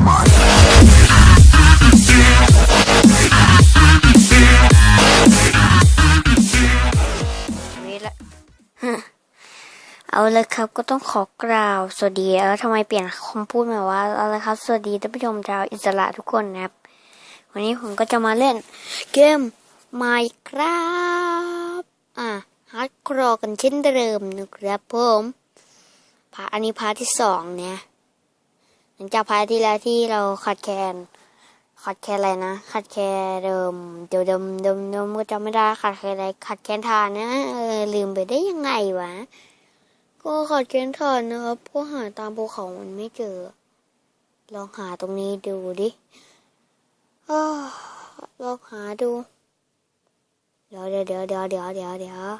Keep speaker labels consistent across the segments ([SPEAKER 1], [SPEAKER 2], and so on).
[SPEAKER 1] เอาเลยครับก็ต้องขอกล่าวสวัสดีแล้วทำไมเปลี่ยนคำพูดมาว่าเอาเลยครับ สวัสดีท่านผู้ชมชาวอิสระทุกคนนะครับ วันนี้ผมก็จะมาเล่นเกม Minecraft อะฮาร์ดครอกันเช่นเดิมนะครับผมพาอันนี้พาที่สองเนี่ย ลังจากพาร์ทที่แล้วที่เราขัดแคลนขัดแคลนอะไรนะขัดแคลนเดิมเดี๋ยวเดิมเดิมเดิมก็จำไม่ได้ขัดแคลนอะไรขัดแคลนทานนะเออลืมไปได้ยังไงวะก็ขัดแคลนทานนะครับก็หาตามภูเขามันไม่เจอ ลองหาตรงนี้ดูดิอลองหาดูเดี๋ยวเดี๋ยวเดี๋ยวเดี๋ยวเดี๋ยวเดี๋ยวเดี๋ยว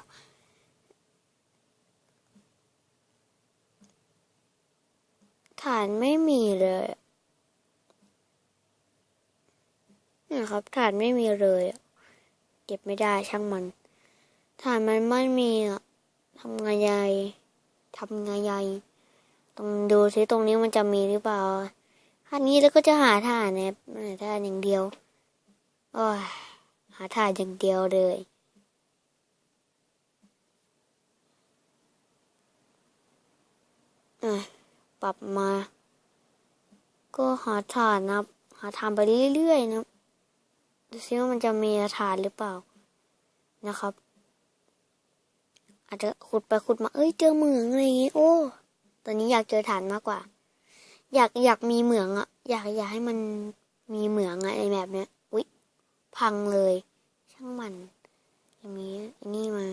[SPEAKER 1] ฐานไม่มีเลยนี่ครับฐานไม่มีเลยเก็บไม่ได้ช่างมัน ฐานมันไม่มีอะทำไงยายทำไงยายต้องดูซิตรงนี้มันจะมีหรือเปล่าอันนี้แล้วก็จะหาฐานเนี่ยฐานอย่างเดียวโอ้ยหาถ่ายอย่างเดียวเลยอะ ปรับมา ก็หาถ่านนะหาถ่านไปเรื่อยๆนะดูซิว่ามันจะมีถ่านหรือเปล่านะครับ อาจจะขุดไปขุดมา เอ้ยเจอเหมืองอะไรอย่างงี้ โอ้ ตอนนี้อยากเจอถ่านมากกว่า อยากอยากมีเหมืองอะอยากอยากให้มันมีเหมืองอะในแบบเนี้ยอุ๊ยพังเลย ช่างมันอย่างนี้อันนี้มา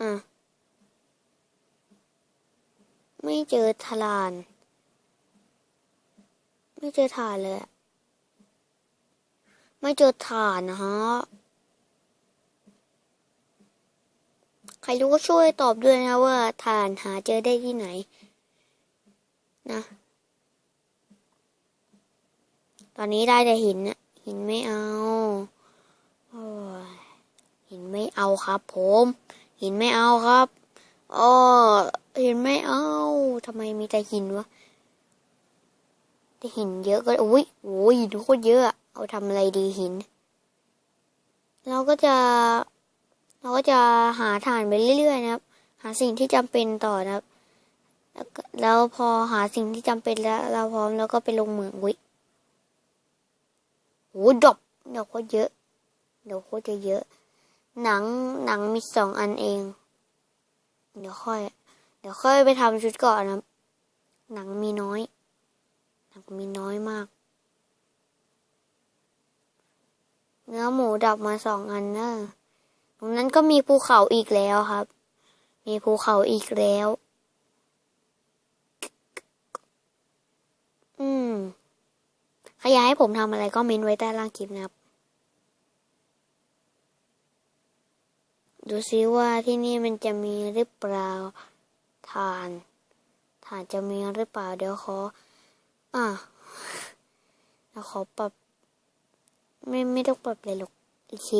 [SPEAKER 1] อะ ไม่เจอทลาน ไม่เจอฐานเลยไม่เจอฐานนะฮะ ใครรู้ก็ช่วยตอบด้วยนะว่าฐานหาเจอได้ที่ไหน นะ ตอนนี้ได้แต่หินน่ะหินไม่เอาหินไม่เอาครับผม หินไม่เอาครับ อ๋อหินไม่เอาทำไมมีแต่หินวะแต่หินเยอะก็อุ้ยโอ้ยหินโคตรเยอะ เอาทำอะไรดีหิน เราก็จะ เราก็จะหาฐานไปเรื่อยๆนะครับ หาสิ่งที่จำเป็นต่อนะครับ แล้วแล้วพอหาสิ่งที่จำเป็นแล้ว เราพร้อมแล้วก็ไปลงเหมืองวิโอ้ดอกดอกโคตรเยอะดอกโคตรจะเยอะ หนังหนังมีสองอันเอง เดี๋ยวค่อย เดี๋ยวค่อยไปทำชุดก่อนนะหนังมีน้อย หนังมีน้อยมาก เนื้อหมูดับมาสองอันเนอะตรงนั้นก็มีภูเขาอีกแล้วครับ มีภูเขาอีกแล้ว อืม ใครอยากให้ผมทำอะไรก็เมนไว้ใต้ล่างคลิปนะครับ ดูซิว่าที่นี่มันจะมีหรือเปล่าฐานฐานจะมีหรือเปล่า เดี๋ยวขอ อะเดี๋ยวขอปรับ ไม่ไม่ต้องปรับเลยหรอกโอเค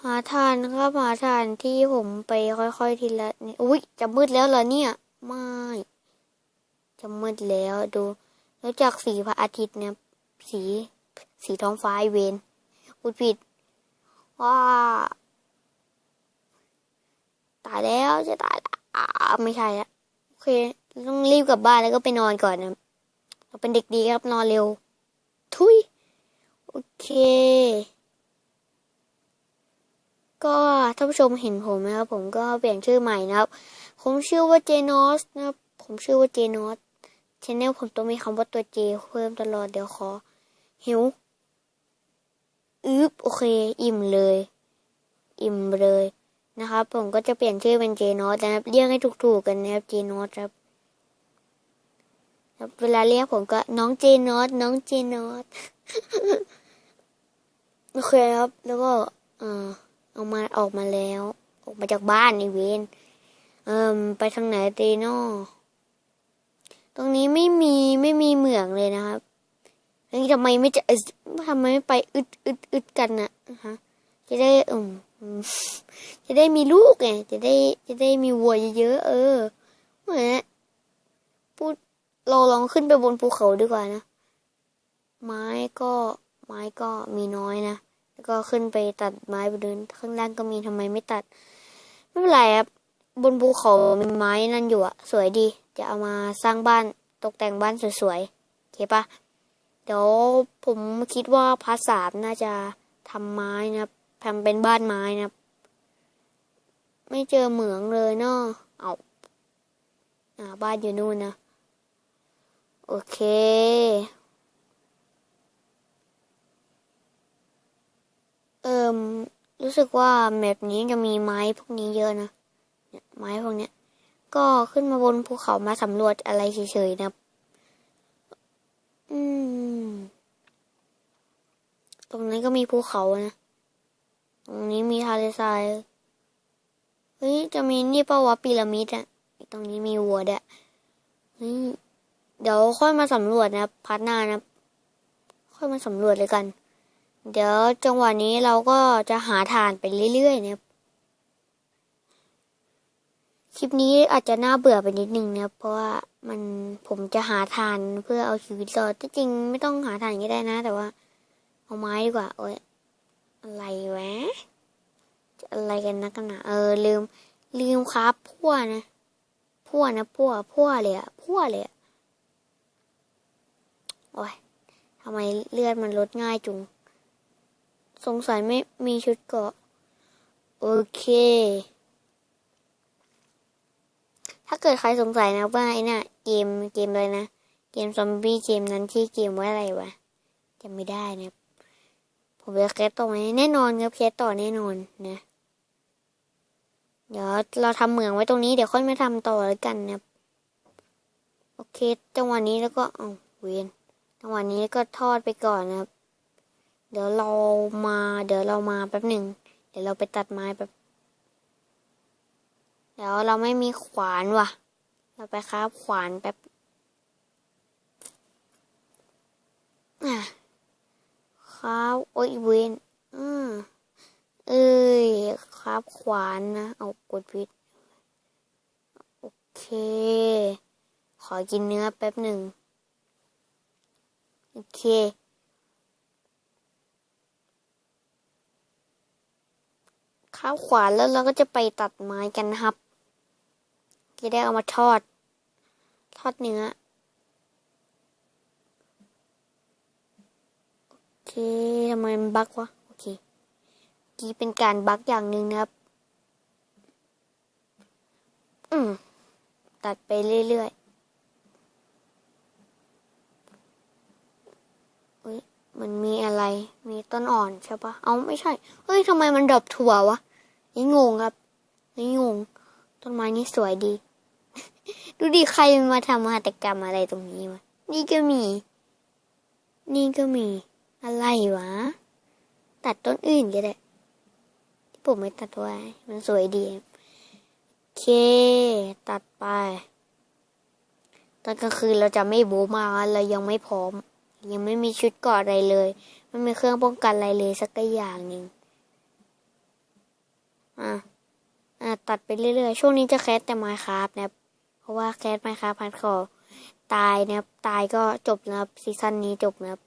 [SPEAKER 1] หาฐานครับหาฐานที่ผมไปค่อยๆทีละนี่อุ้ยจะมืดแล้วเหรอเนี่ย ไม่ จะมืดแล้วดูแล้วจากสีพระอาทิตย์เนี่ยสีสีท้องฟ้าไอเวนพูดผิด ว่า ตายแล้วจะตายแล้วอ่าไม่ใช่แล้วโอเค ต้องรีบกลับบ้านแล้วก็ไปนอนก่อนนะเราเป็นเด็กดีครับนอนเร็ว ทุย โอเค ก็ท่านผู้ชมเห็นผมไหมครับ ผมก็เปลี่ยนชื่อใหม่นะครับ ผมชื่อว่าเจนอสนะครับ ผมชื่อว่าเจนอสชแนลผมต้องมีคำว่าตัวเจเพิ่มตลอดเดี๋ยวขอหิวอึบ เค อิ่มเลย อิ่มเลย นะครับ ผมก็จะเปลี่ยนชื่อเป็นเจนอสนะครับ เรียกให้ถูกๆกันนะครับเจนอสครับเวลาเรียกผมก็น้องเจนอสน้องเจนอสโอเคครับ แล้วก็เออเอามาออกมาแล้ว ออกมาจากบ้านในเวนเอ่มไปทางไหนตีโนตรงนี้ไม่มีไม่มีเหมืองเลยนะครับ แล้วทำไมไม่จะทำไมไม่ไปอึดอึดอึดกันนะฮะจะได้อืมจะได้มีลูกไงจะได้จะได้มีวัวเยอะเออแหมพูดเราลองขึ้นไปบนภูเขาดีกว่านะ ไม้ก็ไม้ก็มีน้อยนะแล้วก็ขึ้นไปตัดไม้ไปเดินข้างล่างก็มีทำไมไม่ตัด ไม่เป็นไรครับบนภูเขามีไม้นั่นอยู่อะสวยดี จะเอามาสร้างบ้านตกแต่งบ้านสวยๆโอเคปะ เดี๋ยวผมคิดว่าพาร์ทสามน่าจะทำไม้นะครับทำเป็นบ้านไม้นะครับ ไม่เจอเหมืองเลยเนาะเอาอ่าบ้านอยู่นู่นนะ โอเค เอิมรู้สึกว่าแมปนี้จะมีไม้พวกนี้เยอะนะไม้พวกเนี้ย ก็ขึ้นมาบนภูเขามาสำรวจอะไรเฉยๆนะครับ อืม ตรงนี้ก็มีภูเขานะ ตรงนี้มีทะเลทราย เฮ้ย จะมีนี่ปะวะพีระมิดอะตรงนี้มีวัวด้วยเฮ้ย เดี๋ยวค่อยมาสำรวจนะครับพาร์ทหน้านะ ค่อยมาสำรวจเลยกัน เดี๋ยวจังหวะนี้เราก็จะหาทานไปเรื่อยๆเนะ คลิปนี้อาจจะน่าเบื่อไปนิดนึงนะเพราะว่ามันผมจะหาทานเพื่อเอาชีวิตรอดที่จริงไม่ต้องหาทานก็ได้นะ แต่ว่า เอาไม้ดีกว่าโอ้ยอะไรวะอะไรกันนักกันนาเออลืมลืมครับพั่วนะพั่วนะพั่วพั่วเลยอะพั่วเลยอะโอ้ยทำไมเลือดมันลดง่ายจุง สงสัยไม่มีชุดเกาะ โอเค ถ้าเกิดใครสงสัยนะว่าไอ้น่ะเกมเกมอะไรนะ เกมซอมบี้เกมนั้นที่เกมว่าอะไรวะจำไม่ได้นะผมจะแคสต่อไหมแน่นอนครับแคสต่อแน่นอนนะ เดี๋ยวเราทำเหมืองไว้ตรงนี้เดี๋ยวค่อยมาทำต่อแล้วกันนะโอเคจังหวะนี้แล้วก็เอาเวียนจังหวะนี้ก็ทอดไปก่อนนะครับ เดี๋ยวเรามา เดี๋ยวเรามาแป๊บหนึ่ง เดี๋ยวเราไปตัดไม้แป๊บ เดี๋ยวเราไม่มีขวานว่ะ เราไปครับขวานแป๊บครับโอ้ยเวนอืมเอ้ยครับขวานนะ เอากดพิษโอเค ขอกินเนื้อแป๊บหนึ่งโอเค ข้าวขวานแล้วเราก็จะไปตัดไม้กันครับ จะได้เอามาทอด ทอดเนื้อ โอเคทำไมมันบักวะ โอเคกี้เป็นการบักอย่างหนึ่งนะครับ อืม ตัดไปเรื่อยๆเฮ้ย มันมีอะไร มีต้นอ่อนใช่ปะ เอาไม่ใช่ เฮ้ยทำไมมันดรอปถั่ววะ นี่งงครับ นี่งง ต้นไม้นี่สวยดี ดูดิใครมาทำหัตถกรรมอะไรตรงนี้วะ นี่ก็มี นี่ก็มี อะไรวะ ตัดต้นอื่นก็ได้ ที่ผมไม่ตัดไว้ มันสวยดี โอเค ตัดไป ตอนกลางคืนเราจะไม่บูมาเรายังไม่พร้อม ยังไม่มีชุดเกาะอะไรเลย ไม่มีเครื่องป้องกันอะไรเลยสักอย่างหนึ่งอะอะตัดไปเรื่อยๆ ช่วงนี้จะแคสแต่ไมาครับนะ รับเพราะว่าแคสไมาครับพันคอตายนะครับตายก็จบนะครับซีซั่นนี้จบนะครับ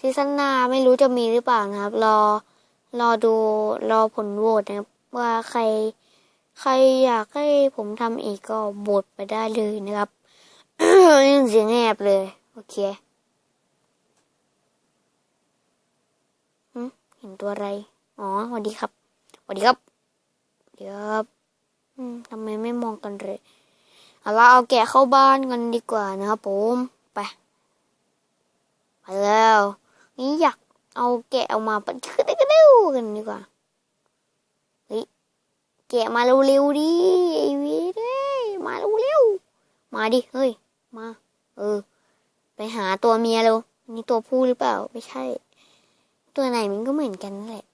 [SPEAKER 1] ซีซั่นหน้าไม่รู้จะมีหรือเปล่านะครับ รอรอดูรอผลโหวตนะครับ ว่าใครใครอยากให้ผมทำอีกก็โหวตไปได้เลยนะครับยังเสียงแหบเลย โอเคเห็นตัวอะไร อ๋อสวัสดีครับสวัสดีครับ เดี๋ยวทำไมไม่มองกันเลย เอาละเอาแกะเข้าบ้านกันดีกว่านะครับผมไปไปแล้วนี่อยากเอาแกะออกมาปะคือได้กันเร็วกันดีกว่าเฮ้ยแกะมาเร็วๆดิไอวีเด้มาเร็วๆมาดิเฮ้ยมา เออ ไปหาตัวเมียเร็วนี่ตัวผู้หรือเปล่าไม่ใช่ ตัวไหนมันก็เหมือนกันนั่นแหละ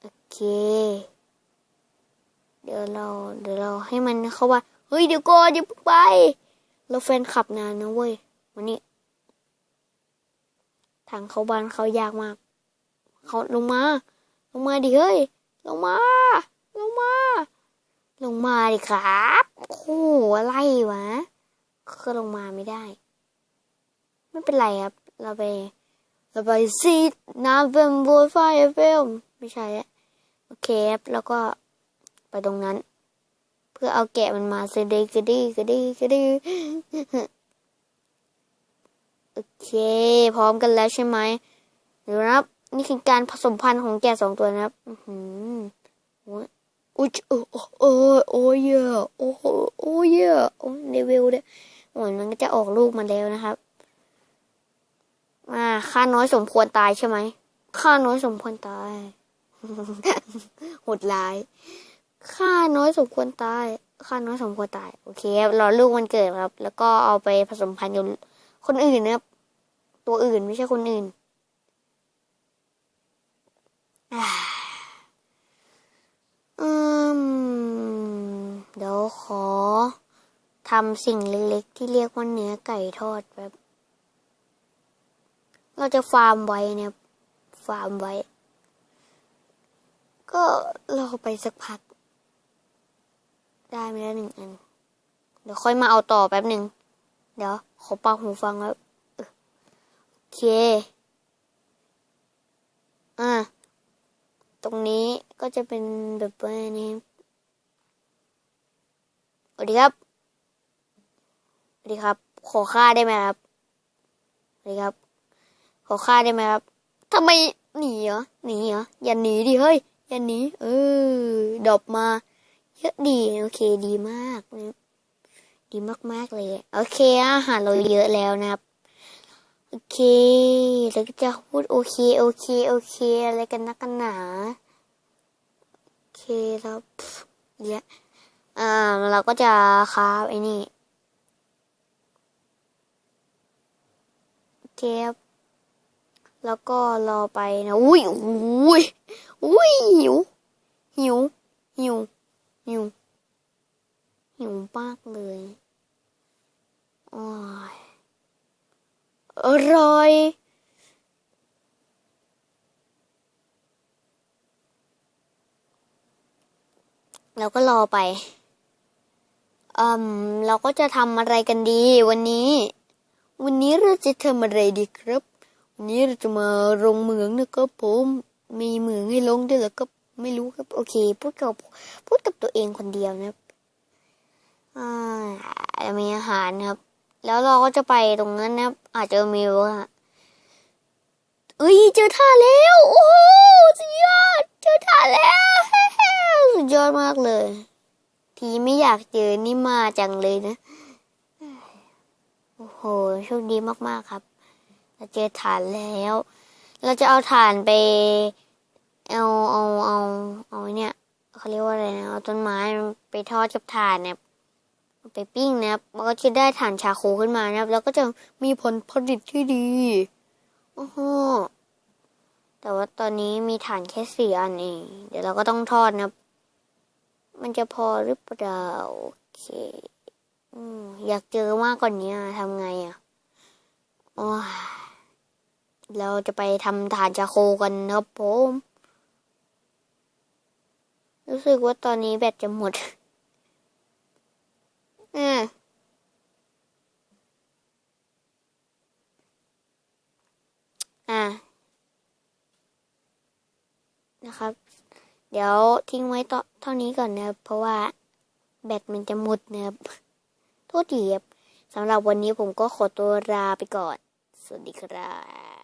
[SPEAKER 1] โอเค เดี๋ยวเรา เดี๋ยวเราให้มันเข้าว่า ฮ้ยเดี๋ยวก่อนอย่าเพิ่งไป เราแฟนขับนานนะเว้ยวันนี้ทางเขาบ้านเขายากมาก เขาลงมา ลงมาดิเฮ้ย ลงมา ลงมา ลงมาดิครับโอ้โหอะไรวะก็ลงมาไม่ได้ ไม่เป็นไรครับ เราไป เราไปซีดน้ำเป็นบัวไฟเฟลไม่ใช่แล้วโอเคครับ แล้วก็ไปตรงนั้น พื่อเอาแกะมันมาสดีกระดีกระดีกระดีโอเค พร้อมกันแล้วใช่ไหมเดี๋ยวนะครับ นี่คือการผสมพันธุ์ของแกะสองตัวนะครับ อืออโอ้ยอุ้ยโอ้โอ้โอ้ยโอ้ยเยอะโอ้โหโอ้ยเยอะโอ้ยเลเวลเนี่ยโอ้ยมันก็จะออกลูกมาแล้วนะครับอ่าข้าน้อยสมควรตายใช่ไหมข้าน้อยสมควรตายโหดร้าย ข้าน้อยสมควรตายข้าน้อยสมควรตาย โอเครอลูกมันเกิดครับ แล้วก็เอาไปผสมพันธุ์กับคนอื่นนะครับตัวอื่นไม่ใช่คนอื่นอ่าอืมเดี๋ยวขอทำสิ่งเล็กๆ ที่เรียกว่าเนื้อไก่ทอดแบบ เราจะฟาร์มไว้เนี่ย ฟาร์มไว้ ก็รอไปสักพัก ได้มาแล้วหนึ่งอัน เดี๋ยวค่อยมาเอาต่อแป๊บหนึ่ง เดี๋ยวขอป่าหูฟังแล้วเออโอเค อ่า ตรงนี้ก็จะเป็นแบบนี้สวัสดีครับสวัสดีครับ ขอค่าได้ไหมครับสวัสดีครับ ขอค่าได้ไหมครับทำไมหนีเหรอหนีเหรออย่าหนีดิเฮ้ยอย่าหนีเออดอปมา เยอะดีโอเคดีมากนะดีมากๆเลย โอเค อาหารเราเยอะแล้วนะครับ โอเคแล้วก็จะพูดโอเคโอเคโอเค อะไรกันนักกันหนาโอเคแล้วเยอะอ่าเราก็จะคราไอ้นี่เคครับแล้วก็รอไปนะ อุ้ยอุ้ยอุ้ยหิว หิว หิว หิว หิวมากเลยโอ้ยอร่อยเราก็รอไป อืม เราก็จะทำอะไรกันดีวันนี้ วันนี้เราจะทำอะไรดีครับ วันนี้เราจะมาลงเหมืองนะครับผม มีเหมืองให้ลงด้วยเหรอครับ ไม่รู้ครับ โอเค พูดกับพูดกับตัวเองคนเดียวนะครับอ่ามีอาหารครับ แล้วเราก็จะไปตรงนั้นนะครับ อาจจะมีว่าเอ้ยเจอท่าแล้วโอ้โหสุดยอดเจอท่าแล้วสุดยอดมากเลย ทีไม่อยากเจอนี่มาจังเลยนะโอ้โหโชคดีมากๆครับ เราเจอฐานแล้ว เราจะเอาฐานไป เอาเอาเอาเอาเนี่ยเขาเรียกว่าอะไรนะเอาต้นไม้ไปทอดกับถ่านเนี่ยไปปิ้งนะครับมันก็จะได้ถ่านชาโคขึ้นมานะครับ แล้วก็จะมีผลผลิตที่ดีโอ้โหแต่ว่าตอนนี้มีถ่านแค่สี่อันเอง เดี๋ยวเราก็ต้องทอดนะ มันจะพอหรือเปล่า โอเคอยากเจอมากกว่านี้ทำไงอะโอ้ยเราจะไปทำถ่านชาโคกันนะครับผม รู้สึกว่าตอนนี้แบตจะหมดอ่าอ่านะครับ เดี๋ยวทิ้งไว้ต่อเท่านี้ก่อนนะครับ เพราะว่าแบตมันจะหมดนะครับโทษทีครับสำหรับวันนี้ผมก็ขอตัวลาไปก่อน สวัสดีครับ